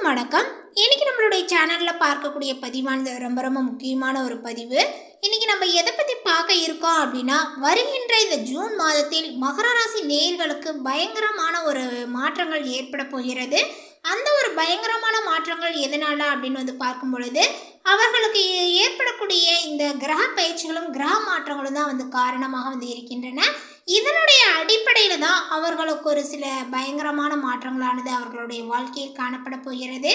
எல்லாருக்கும் வணக்கம். இன்னைக்கு நம்மளுடைய சேனலில் பார்க்கக்கூடிய பதிவானது ரொம்ப ரொம்ப முக்கியமான ஒரு பதிவு. இன்னைக்கு நம்ம எதை பற்றி பார்க்க இருக்கோம் அப்படின்னா வருகின்ற இந்த ஜூன் மாதத்தில் மகர ராசி நேயர்களுக்கு பயங்கரமான ஒரு மாற்றங்கள் ஏற்பட போகிறது. அந்த ஒரு பயங்கரமான மாற்றங்கள் எதனால அப்படின்னு வந்து பார்க்கும் பொழுது அவர்களுக்கு ஏற்படக்கூடிய இந்த கிரக பயிற்சிகளும் கிரக மாற்றங்களும் தான் வந்து காரணமாக வந்து இருக்கின்றன. இதனுடைய அடிப்படையில் தான் அவர்களுக்கு ஒரு சில பயங்கரமான மாற்றங்களானது அவர்களுடைய வாழ்க்கையில் காணப்பட போகிறது.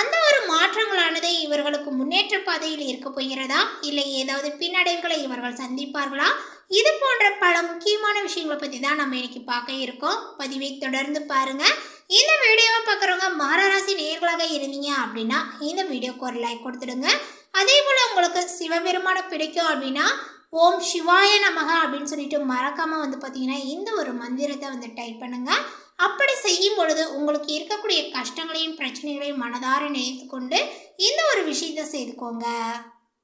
அந்த ஒரு மாற்றங்களானது இவர்களுக்கு முன்னேற்ற பாதையில் இருக்க போகிறதா? இல்லை ஏதாவது பின்னடைவுகளை இவர்கள் சந்திப்பார்களா? இது போன்ற பல முக்கியமான விஷயங்களை பற்றி தான் நம்ம இன்னைக்கு பார்க்க இருக்கோம். பதிவை தொடர்ந்து பாருங்கள் இந்த வீடியோவை பார்க்குறவங்க மகராசி நேர்களாக இருந்தீங்க அப்படின்னா இந்த வீடியோக்கு ஒரு லைக் கொடுத்துடுங்க. அதே போல் உங்களுக்கு சிவபெருமானை பிடிக்கும் அப்படின்னா ஓம் சிவாய நமக அப்படின்னு சொல்லிட்டு மறக்காமல் வந்து பார்த்தீங்கன்னா இந்த ஒரு மந்திரத்தை வந்து டைப் பண்ணுங்க. அப்படி செய்யும் பொழுது உங்களுக்கு இருக்கக்கூடிய கஷ்டங்களையும் பிரச்சனைகளையும் மனதார நினைத்து கொண்டு இந்த ஒரு விஷயத்தை செய்துக்கோங்க.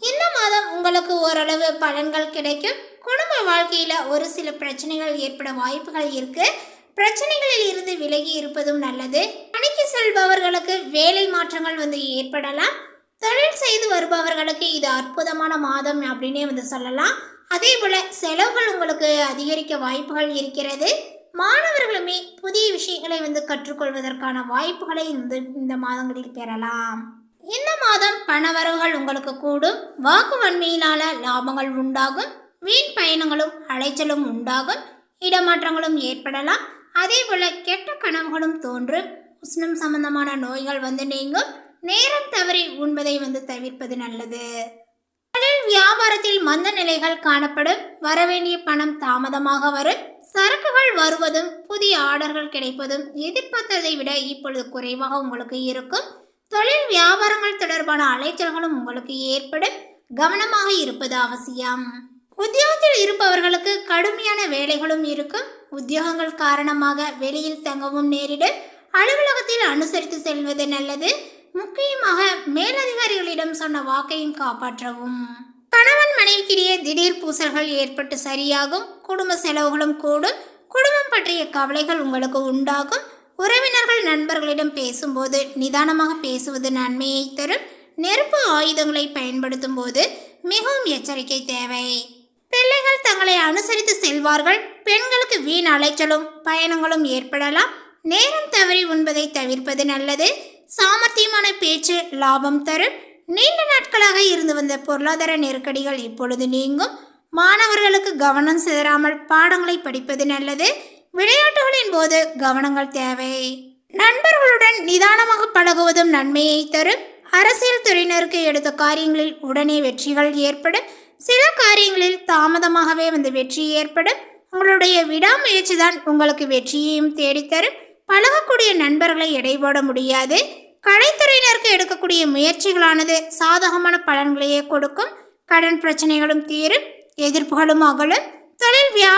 இந்த மாதம் உங்களுக்கு ஓரளவு பலன்கள் கிடைக்கும். குடும்ப வாழ்க்கையில் ஒரு சில பிரச்சனைகள் ஏற்பட வாய்ப்புகள் இருக்கு. பிரச்சனைகளில் இருந்து விலகி இருப்பதும் நல்லது. பணிக்கு செல்பவர்களுக்கு வேலை மாற்றங்கள் வந்து ஏற்படலாம். தொழில் செய்து வருபவர்களுக்கு இது அற்புதமான மாதம் அப்படின்னே வந்து சொல்லலாம். அதே போல் செலவுகள் உங்களுக்கு அதிகரிக்க வாய்ப்புகள் இருக்கிறது. மாணவர்களுமே புதிய விஷயங்களை வந்து கற்றுக்கொள்வதற்கான வாய்ப்புகளை இந்த இந்த மாதங்களில் பெறலாம். இந்த மாதம் பணவரவுகள் உங்களுக்கு கூடும். வாக்கு வன்மையினால லாபங்கள் உண்டாகும். வீண் பயணங்களும் அலைச்சலும் உண்டாகும். இடமாற்றங்களும் ஏற்படலாம். அதே போல கெட்ட கனவுகளும் தோன்றும். உஷ்ணம் சம்பந்தமான நோய்கள் வந்து நீங்கும். நேரம் தவறி உண்பதை வந்து தவிர்ப்பது நல்லது. தொழில் வியாபாரத்தில் மந்த நிலைகள் காணப்படும். வரவேண்டிய பணம் தாமதமாக வரும். சரக்குகள் வருவதும் புதிய ஆர்டர்கள் கிடைப்பதும் எதிர்பார்த்ததை விட இப்பொழுது குறைவாக உங்களுக்கு இருக்கும். தொழில் வியாபாரங்கள் தொடர்பான அலைச்சல்களும் உங்களுக்கு ஏற்படும் கவனமாக இருப்பது அவசியம். உத்தியோகத்தில் இருப்பவர்களுக்கு கடுமையான வேலைகளும் இருக்கும். உத்தியோகங்கள் காரணமாக வெளியில் தங்கவும் நேரிடும். அலுவலகத்தில் அனுசரித்து செல்வது நல்லது. முக்கியமாக மேலதிகாரிகளிடம் சொன்ன வாக்கையும் காப்பாற்றவும். கணவன் மனைவிக்கிடையே திடீர் பூசல்கள் ஏற்பட்டு சரியாகும். குடும்ப செலவுகளும் கூடும். குடும்பம் பற்றிய கவலைகள் உங்களுக்கு உண்டாகும். உறவினர்கள் நண்பர்களிடம் பேசும்போது நிதானமாக பேசுவது நன்மையை தரும். நெருப்பு ஆயுதங்களை பயன்படுத்தும் போது மிகவும் எச்சரிக்கை தேவை. பிள்ளைகள் தங்களை அனுசரித்து செல்வார்கள். பெண்களுக்கு வீண் அலைச்சலும் பயணங்களும் ஏற்படலாம். நேரம் தவறி உண்பதை தவிர்ப்பது நல்லது. சாமர்த்தியமான பேச்சு லாபம் தரும். நீண்ட நாட்களாக இருந்து வந்த பொருளாதார நெருக்கடிகள் இப்பொழுது நீங்கும். மாணவர்களுக்கு கவனம் சிதறாமல் பாடங்களை படிப்பது நல்லது. விளையாட்டுகளின் போது கவனங்கள் தேவை. நண்பர்களுடன் நிதானமாக பழகுவதும் நன்மையை தரும். அரசியல் துறையினருக்கு எடுத்த காரியங்களில் உடனே வெற்றிகள் ஏற்படும். சில காரியங்களில் தாமதமாகவே வந்து வெற்றி ஏற்படும். உங்களுடைய விடாமுயற்சி தான் உங்களுக்கு வெற்றியையும் தேடித்தரும். பழகக்கூடிய நண்பர்களை எடைபோட முடியாது. கலைத்துறையினருக்கு எடுக்கக்கூடிய முயற்சிகளானது சாதகமான பலன்களையே கொடுக்கும். கடன் பிரச்சனைகளும் தீரும். எதிர்ப்புகளும் அகலும். தொழில் வியாபாரங்கள்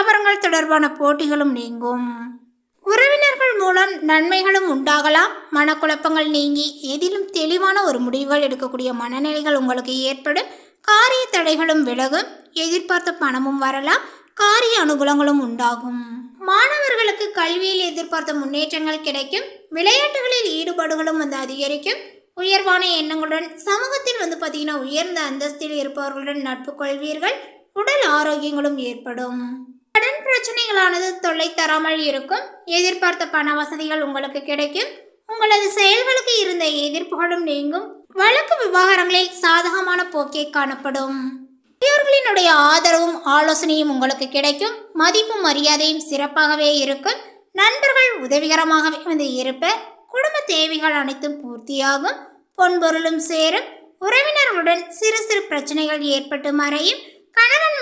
தொடர்பான போட்டிகளும் நீங்கும். உறவினர்கள் மூலம் நன்மைகளும் உண்டாகலாம். மனக்குழப்பங்கள் நீங்கி எதிலும் தெளிவான ஒரு முடிவுகள் எடுக்கக்கூடிய மனநிலைகள் உங்களுக்கு ஏற்படும். காரிய தடைகளும் விலகும். எதிர்பார்த்த பணமும் வரலாம். காரிய அனுகூலங்களும் உண்டாகும். மாணவர்களுக்கு கல்வியில் எதிர்பார்த்த முன்னேற்றங்கள் கிடைக்கும். விளையாட்டுகளில் ஈடுபாடுகளும் வந்து அதிகரிக்கும். உயர்வான எண்ணங்களுடன் சமூகத்தில் வந்து பார்த்தீங்கன்னா உயர்ந்த அந்தஸ்தில் இருப்பவர்களுடன் நட்பு கொள்வீர்கள். உடல் ஆரோக்கியங்களும் ஏற்படும். கடன் பிரச்சனைகளானது தொல்லை தராமல் இருக்கும். எதிர்பார்த்த பண வசதிகள் உங்களுக்கு கிடைக்கும். உங்களது செயல்களுக்கு இருந்த எதிர்ப்புகளும் நீங்கும். வழக்கு விவகாரங்களில் சாதகமான போக்கே காணப்படும். பெரியோர்களினுடைய ஆதரவும் ஆலோசனையும் உங்களுக்கு கிடைக்கும். மதிப்பும் மரியாதையும் சிறப்பாகவே இருக்கும். நண்பர்கள் உதவிகரமாகவே வந்து இருப்பர். குடும்ப தேவைகள் அனைத்தும் பூர்த்தியாகும். பொன்பொருளும் சேரும். உறவினர்களுடன் சிறு சிறு பிரச்சனைகள் ஏற்பட்டு மறையும். கணவன்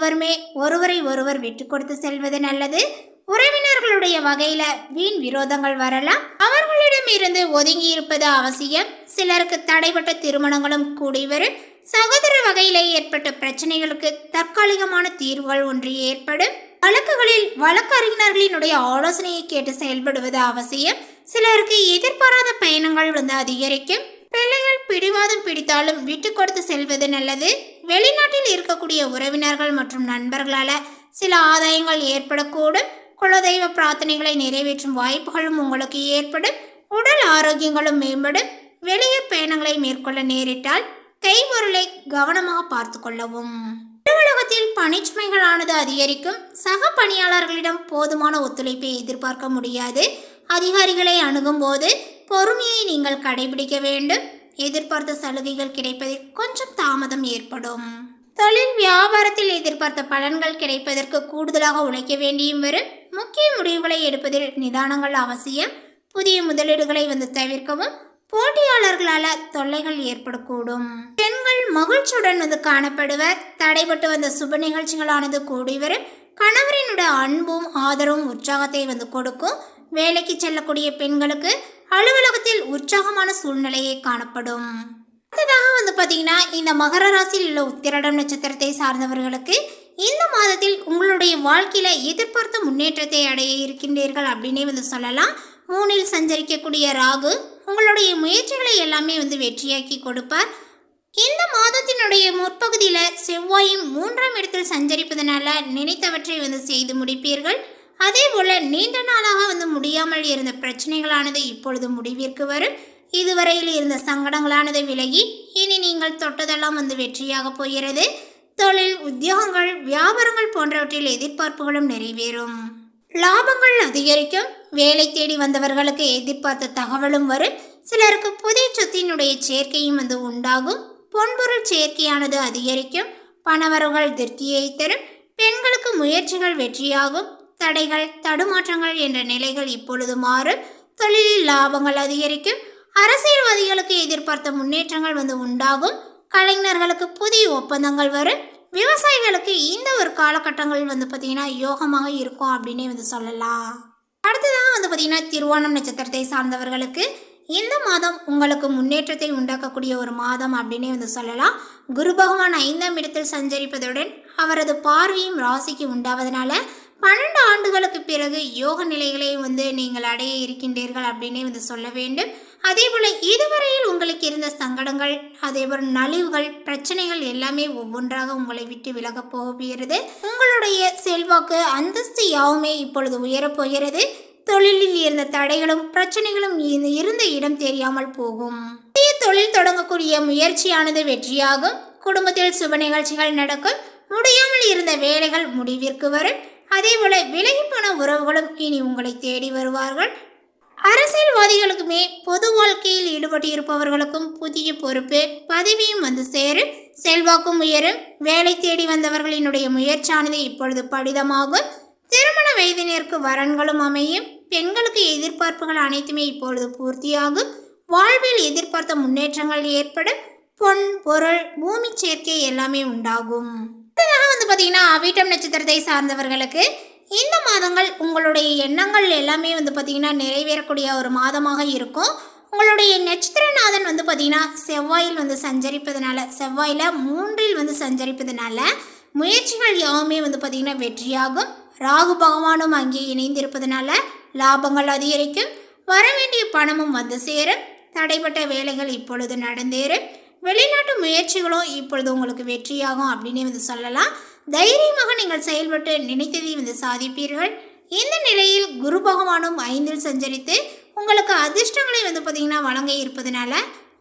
இருவருமே ஒருவரை ஒருவர் விட்டு கொடுத்து செல்வது நல்லது. உறவினர்களுடைய வகையில வீண் விரோதங்கள் வரலாம். அவர்களிடம் இருந்து ஒதுங்கி இருப்பது அவசியம். சிலருக்கு தடைப்பட்ட திருமணங்களும் கூடி வரும். சகோதர வகையிலே ஏற்பட்ட பிரச்சனைகளுக்கு தற்காலிகமான தீர்வுகள் ஒன்று ஏற்படும். வழக்குகளில் வழக்கறிஞர்களினுடைய ஆலோசனையை கேட்டு செயல்படுவது அவசியம். சிலருக்கு எதிர்பாராத பயணங்கள் வந்து அதிகரிக்கும். பிள்ளைகள் பிடிவாதம் பிடித்தாலும் விட்டு கொடுத்து செல்வது நல்லது. வெளிநாட்டில் இருக்கக்கூடிய உறவினர்கள் மற்றும் நண்பர்களால் சில ஆதாயங்கள் ஏற்படக்கூடும். குலதெய்வ பிரார்த்தனைகளை நிறைவேற்றும் வாய்ப்புகளும் உங்களுக்கு ஏற்படும். உடல் ஆரோக்கியங்களும் மேம்படும். வெளியூர் பயணங்களை மேற்கொள்ள நேரிட்டால் கைபொருளை கவனமாக பார்த்து கொள்ளவும். அலுவலகத்தில் பணிச்சுமைகளானது அதிகரிக்கும். சக பணியாளர்களிடம் போதுமான ஒத்துழைப்பை எதிர்பார்க்க முடியாது. அதிகாரிகளை அணுகும் போது பொறுமையை நீங்கள் கடைபிடிக்க வேண்டும். எதிர்பார்த்த சலுகைகள் கிடைப்பதில் கொஞ்சம் தாமதம் ஏற்படும். தொழில் வியாபாரத்தில் எதிர்பார்த்த பலன்கள் கிடைப்பதற்கு கூடுதலாக உழைக்க வேண்டியும் வரும். முக்கிய முடிவுகளை எடுப்பதில் நிதானங்கள் அவசியம். புதிய முதலீடுகளை வந்து தவிர்க்கவும் போட்டியாளர்களால தொல்லைகள் ஏற்படக்கூடும். பெண்கள் மகிழ்ச்சியுடன் வந்து காணப்படுவர். தடைபட்டு வந்த சுப நிகழ்ச்சிகளானது கூடி வரும். கணவரினுடைய அன்பும் ஆதரவும் உற்சாகத்தை வந்து கொடுக்கும். வேலைக்கு செல்லக்கூடிய பெண்களுக்கு அலுவலகத்தில் உற்சாகமான சூழ்நிலையே காணப்படும். அடுத்ததாக வந்து பார்த்தீங்கன்னா இந்த மகர ராசியில் உள்ள உத்திரடம் நட்சத்திரத்தை சார்ந்தவர்களுக்கு இந்த மாதத்தில் உங்களுடைய வாழ்க்கையில எதிர்பார்த்த முன்னேற்றத்தை அடைய இருக்கின்றீர்கள் அப்படின்னே வந்து சொல்லலாம். மூணில் சஞ்சரிக்கக்கூடிய ராகு உங்களுடைய முயற்சிகளை எல்லாமே வந்து வெற்றியாக்கி கொடுப்பார். இந்த மாதத்தினுடைய முற்பகுதியில் செவ்வாயும் மூன்றாம் இடத்தில் சஞ்சரிப்பதனால நினைத்தவற்றை வந்து செய்து முடிப்பீர்கள். அதே போல நீண்ட நாளாக வந்து முடியாமல் இருந்த பிரச்சனைகளானது இப்பொழுது முடிவிற்கு வரும். இதுவரையில் இருந்த சங்கடங்களானது விலகி இனி நீங்கள் தொட்டதெல்லாம் வந்து வெற்றியாக போகிறது. தொழில் உத்தியோகங்கள் வியாபாரங்கள் போன்றவற்றில் எதிர்பார்ப்புகளும் நிறைவேறும். லாபங்கள் அதிகரிக்கும். வேலை தேடி வந்தவர்களுக்கு எதிர்பார்த்த தகவலும் வரும். சிலருக்கு புதிய சொத்தினுடைய சேர்க்கையும் வந்து உண்டாகும். பொன்பொருள் சேர்க்கையானது அதிகரிக்கும். பணவரவுகள் திருப்தியை தரும். பெண்களுக்கு முயற்சிகள் வெற்றியாகும். தடைகள் தடுமாற்றங்கள் என்ற நிலைகள் இப்பொழுது மாறும் தொழிலில் லாபங்கள் அதிகரிக்கும். அரசியல்வாதிகளுக்கு எதிர்பார்த்த முன்னேற்றங்கள் வந்து உண்டாகும். கலைஞர்களுக்கு புதிய ஒப்பந்தங்கள் வரும். விவசாயிகளுக்கு இந்த ஒரு காலகட்டங்கள் வந்து பார்த்திங்கன்னா யோகமாக இருக்கும் அப்படின்னே வந்து சொல்லலாம். அடுத்ததாக வந்து பார்த்திங்கன்னா திருவோணம் நட்சத்திரத்தை சார்ந்தவர்களுக்கு இந்த மாதம் உங்களுக்கு முன்னேற்றத்தை உண்டாக்கக்கூடிய ஒரு மாதம் அப்படின்னே வந்து சொல்லலாம். குரு பகவான் ஐந்தாம் இடத்தில் சஞ்சரிப்பதுடன் அவரது பார்வையும் ராசிக்கு உண்டாவதனால பன்னெண்டு ஆண்டுகளுக்கு பிறகு யோக நிலைகளை வந்து நீங்கள் அடைய இருக்கின்றீர்கள் அப்படின்னே வந்து சொல்ல வேண்டும். அதே போல் இதுவரையில் உங்களுக்கு இருந்த சங்கடங்கள் அதே போல் நலிவுகள் பிரச்சனைகள் எல்லாமே ஒவ்வொன்றாக உங்களை விட்டு விலகப் போகிறது. உங்களுடைய செல்வாக்கு அந்தஸ்து யாவுமே இப்பொழுது உயரப் போகிறது. தொழிலில் இருந்த தடைகளும் பிரச்சனைகளும் இருந்த இடம் தெரியாமல் போகும். புதிய தொழில் தொடங்கக்கூடிய முயற்சியானது வெற்றியாகும். குடும்பத்தில் சுப நிகழ்ச்சிகள் நடக்கும். முடியாமல் இருந்த வேலைகள் முடிவிற்கு வரும். அதேபோல விலகி போன உறவுகளும் இனி உங்களை தேடி வருவார்கள். அரசியல்வாதிகளுக்குமே பொது வாழ்க்கையில் ஈடுபட்டு இருப்பவர்களுக்கும் புதிய பொறுப்பு பதவியும் வந்து சேரும் செல்வாக்கும் உயரும். வேலை தேடி வந்தவர்களினுடைய முயற்சியானது இப்பொழுது படிதமாகும். திருமண வயதினருக்கு வரன்களும் அமையும். பெண்களுக்கு எதிர்பார்ப்புகள் அனைத்துமே இப்பொழுது பூர்த்தியாகும். வாழ்வில் எதிர்பார்த்த முன்னேற்றங்கள் ஏற்படும். பொன் பொருள் பூமி சேர்க்கை எல்லாமே உண்டாகும். அடுத்ததாக வந்து பார்த்தீங்கன்னா அவிட்டம் நட்சத்திரத்தை சார்ந்தவர்களுக்கு இந்த மாதங்கள் உங்களுடைய எண்ணங்கள் எல்லாமே வந்து பார்த்திங்கன்னா நிறைவேறக்கூடிய ஒரு மாதமாக இருக்கும். உங்களுடைய நட்சத்திரநாதன் வந்து பார்த்திங்கன்னா செவ்வாயில் வந்து சஞ்சரிப்பதனால செவ்வாயில் மூன்றில் வந்து சஞ்சரிப்பதனால முயற்சிகள் யாவுமே வந்து பார்த்திங்கன்னா வெற்றியாகும். ராகு பகவானும் அங்கே இணைந்திருப்பதனால லாபங்கள் அதிகரிக்கும். வர வேண்டிய பணமும் வந்து சேரும். தடைப்பட்ட வேலைகள் இப்பொழுது நடந்தேறும். வெளிநாட்டு முயற்சிகளும் இப்பொழுது உங்களுக்கு வெற்றியாகும் அப்படின்னு வந்து சொல்லலாம். தைரியமாக நீங்கள் செயல்பட்டு நினைத்ததை வந்து சாதிப்பீர்கள். இந்த நிலையில் குரு பகவானும் ஐந்தில் சஞ்சரித்து உங்களுக்கு அதிர்ஷ்டங்களை வந்து பார்த்திங்கன்னா வழங்க இருப்பதனால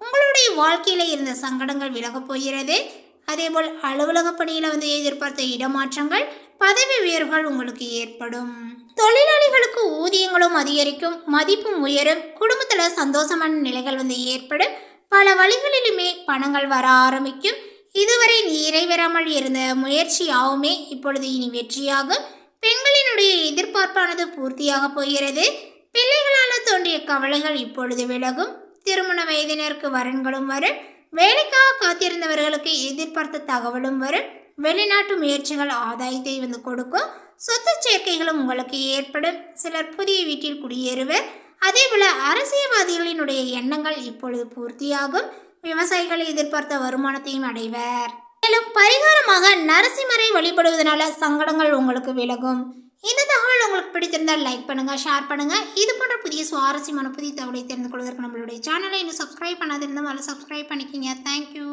உங்களுடைய வாழ்க்கையில் இருந்த சங்கடங்கள் விலகப் போகிறது. அதேபோல் அலுவலக பணியில் வந்து எதிர்பார்த்த இடமாற்றங்கள் பதவி உயர்வுகள் உங்களுக்கு ஏற்படும். தொழிலாளிகளுக்கு ஊதியங்களும் அதிகரிக்கும் மதிப்பும் உயரும் குடும்பத்தில் சந்தோஷமான நிலைகள் வந்து ஏற்படும். பல வழிகளிலுமே பணங்கள் வர ஆரம்பிக்கும். இதுவரை நிறைவேறாமல் இருந்த முயற்சியாகவுமே இப்பொழுது இனி வெற்றியாகும் பெண்களினுடைய எதிர்பார்ப்பானது பூர்த்தியாக போகிறது. பிள்ளைகளால் தோன்றிய கவலைகள் இப்பொழுது விலகும். திருமண வயதினருக்கு வரன்களும் வரும். வேலைக்காக காத்திருந்தவர்களுக்கு எதிர்பார்த்த தகவலும் வரும். வெளிநாட்டு முயற்சிகள் ஆதாயத்தை வந்து கொடுக்கும். சொத்து சேர்க்கைகளும் உங்களுக்கு ஏற்படும். சிலர் புதிய வீட்டில் குடியேறுவர். அதேபோல அரசியல்வாதிகளினுடைய எண்ணங்கள் இப்பொழுது பூர்த்தியாகும். விவசாயிகள் எதிர்பார்த்த வருமானத்தையும் அடைவர். மேலும் பரிகாரமாக நரசிம்மரை வழிபடுவதனால சங்கடங்கள் உங்களுக்கு விலகும். இந்த தகவல் உங்களுக்கு பிடித்திருந்தால் லைக் பண்ணுங்க ஷேர் பண்ணுங்க. இது போன்ற புதிய சுவாரஸ்யமான புதிய தகவலை தெரிந்து கொள்வதற்கு நம்மளுடைய சேனலை இன்னும் சப்ஸ்கிரைப் பண்ணாதிருந்தால் அதில் சப்ஸ்கிரைப் பண்ணிக்கோங்க. தேங்க்யூ